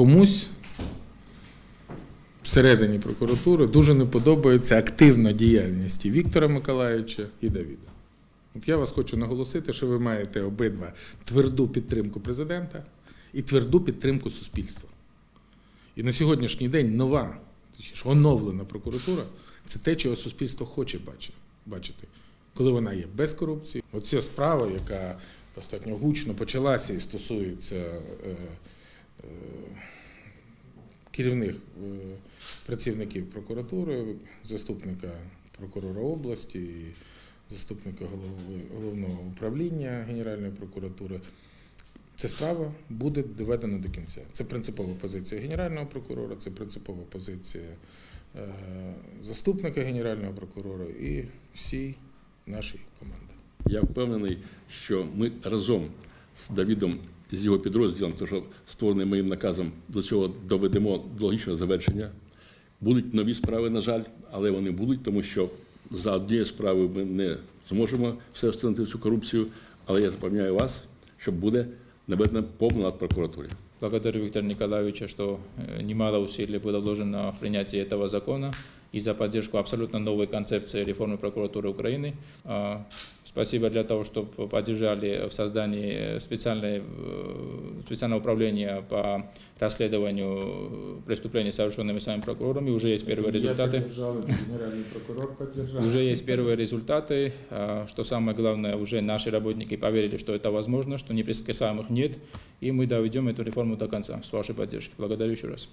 комусь всередині прокуратури дуже не подобається активна діяльність і Віктора Миколаївича і Давіда. От я вас хочу наголосити, що ви маєте обидва тверду підтримку президента і тверду підтримку суспільства. І на сьогоднішній день нова, точніше, оновлена прокуратура це те, чого суспільство хоче бачити, коли вона є без корупції. Оця справа, яка достатньо гучно почалася і стосується е, керівних е, працівників прокуратури, заступника прокурора області, і заступника голови головного управління Генеральної прокуратури. Ця справа буде доведена до кінця. Це принципова позиція генерального прокурора, це принципова позиція е, заступника генерального прокурора і всій нашій команди. Я впевнений, що ми разом з Давідом з його підрозділом, то що створений моїм наказом, до цього доведемо до логічного завершення. Будуть нові справи, на жаль, але вони будуть, тому що за однією справою ми не зможемо все встановити цю корупцію. Але я запевняю вас, що буде наведена повна над прокуратурі. Благодарю Виктора Николаевича, что э, немало усилий было вложено в принятие этого закона и за поддержку абсолютно новой концепции реформы прокуратуры Украины. Спасибо для того, что поддержали в создании специальной, э, специального управления по расследованию преступлений, совершенными самим прокурорами. Уже есть первые результаты. Уже есть первые результаты. Что самое главное, уже наши работники поверили, что это возможно, что неприкасаемых нет. И мы доведем эту реформу до конца с вашей поддержкой. Благодарю еще раз.